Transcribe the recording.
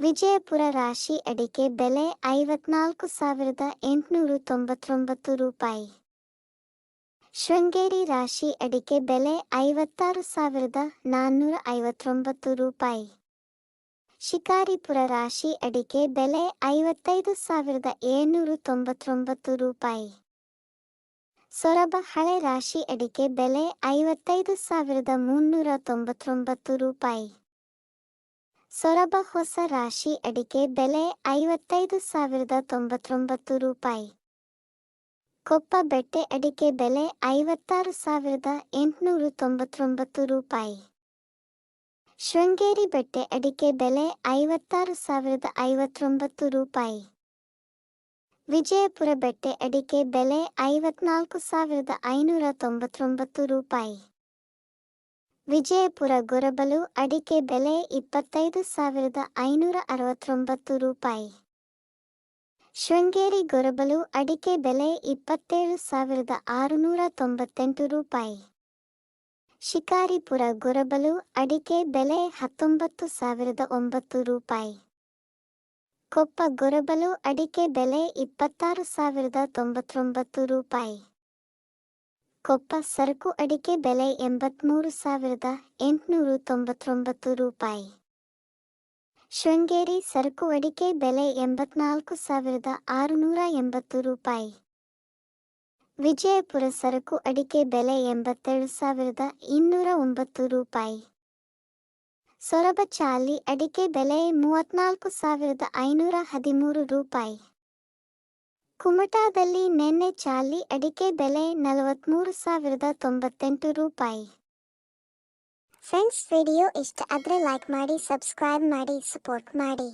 ವಿಜಯಪುರ ರಾಶಿ ಅಡಿಕೆ ಬೆಲೆ ಐವತ್ನಾಲ್ಕು ಸಾವಿರದ ಎಂಟುನೂರು ತೊಂಬತ್ತೊಂಬತ್ತು ರೂಪಾಯಿ. ಶೃಂಗೇರಿ ರಾಶಿ ಅಡಿಕೆ ಬೆಲೆ ಐವತ್ತಾರು ಸಾವಿರದ ನಾನ್ನೂರ ಐವತ್ತೊಂಬತ್ತು ರೂಪಾಯಿ. ಶಿಕಾರಿಪುರ ರಾಶಿ ಅಡಿಕೆ ಬೆಲೆ ಐವತ್ತೈದು ಸಾವಿರದ ಏಳ್ನೂರು ತೊಂಬತ್ತೊಂಬತ್ತು ರೂಪಾಯಿ. ಸೊರಬ ಹಳೆ ರಾಶಿ ಅಡಿಕೆ ಬೆಲೆ ಐವತ್ತೈದು ಸಾವಿರದ ಮುನ್ನೂರ ತೊಂಬತ್ತೊಂಬತ್ತು ರೂಪಾಯಿ. ಸೊರಬ ಹೊಸ ರಾಶಿ ಅಡಿಕೆ ಬೆಲೆ ಐವತ್ತೈದು ಸಾವಿರದ ತೊಂಬತ್ತೊಂಬತ್ತು ರೂಪಾಯಿ. ಕೊಪ್ಪ ಬೆಟ್ಟೆ ಅಡಿಕೆ ಬೆಲೆ ಐವತ್ತಾರು ಸಾವಿರದ ಎಂಟುನೂರು ತೊಂಬತ್ತೊಂಬತ್ತು ರೂಪಾಯಿ. ಶೃಂಗೇರಿ ಬೆಟ್ಟೆ ಅಡಿಕೆ ಬೆಲೆ ಐವತ್ತಾರು ಸಾವಿರದ ಐವತ್ತೊಂಬತ್ತು ರೂಪಾಯಿ. ವಿಜಯಪುರ ಬೆಟ್ಟೆ ಅಡಿಕೆ ಬೆಲೆ ಐವತ್ನಾಲ್ಕು ಸಾವಿರದ ಐನೂರ ತೊಂಬತ್ತೊಂಬತ್ತು ರೂಪಾಯಿ. ವಿಜಯಪುರ ಗೊರಬಲು ಅಡಿಕೆ ಬೆಲೆ ಇಪ್ಪತ್ತೈದು ಸಾವಿರದ ಐನೂರ ಅರವತ್ತೊಂಬತ್ತು ರೂಪಾಯಿ. ಶೃಂಗೇರಿ ಗೊರಬಲು ಅಡಿಕೆ ಬೆಲೆ ಇಪ್ಪತ್ತೇಳು ಸಾವಿರದ ಆರುನೂರ ತೊಂಬತ್ತೆಂಟು ರೂಪಾಯಿ. ಶಿಕಾರಿಪುರ ಗೊರಬಲು ಅಡಿಕೆ ಬೆಲೆ ಹತ್ತೊಂಬತ್ತು ಸಾವಿರದ ಒಂಬತ್ತು ರೂಪಾಯಿ. ಕೊಪ್ಪ ಗೊರಬಲು ಅಡಿಕೆ ಬೆಲೆ ಇಪ್ಪತ್ತಾರು ಸಾವಿರದ ತೊಂಬತ್ತೊಂಬತ್ತು ರೂಪಾಯಿ. ಕೊಪ್ಪ ಸರಕು ಅಡಿಕೆ ಬೆಲೆ ಎಂಬತ್ಮೂರು ಸಾವಿರದ ಎಂಟುನೂರು ತೊಂಬತ್ತೊಂಬತ್ತು ರೂಪಾಯಿ. ಶೃಂಗೇರಿ ಸರಕು ಅಡಿಕೆ ಬೆಲೆ ಎಂಬತ್ನಾಲ್ಕು ಸಾವಿರದ ಆರುನೂರ ಎಂಬತ್ತು ರೂಪಾಯಿ. ವಿಜಯಪುರ ಸರಕು ಅಡಿಕೆ ಬೆಲೆ ಎಂಬತ್ತೆರಡು ಸಾವಿರದ ಇನ್ನೂರ ಒಂಬತ್ತು ರೂಪಾಯಿ. ಸೊರಬಚಾಲಿ ಅಡಿಕೆ ಬೆಲೆ ಮೂವತ್ನಾಲ್ಕು ಸಾವಿರದ ಐನೂರ ಹದಿಮೂರು ರೂಪಾಯಿ. ಕುಮಟಾದಲ್ಲಿ ನೆನ್ನೆ ಚಾಲಿ ಅಡಿಕೆ ಬೆಲೆ ನಲವತ್ತ್ಮೂರು ಸಾವಿರದ ತೊಂಬತ್ತೆಂಟು ರೂಪಾಯಿ. ಫ್ರೆಂಡ್ಸ್, ವಿಡಿಯೋ ಇಷ್ಟ ಆದರೆ ಲೈಕ್ ಮಾಡಿ ಸಬ್ಸ್ಕ್ರೈಬ್ ಮಾಡಿ ಸಪೋರ್ಟ್ ಮಾಡಿ.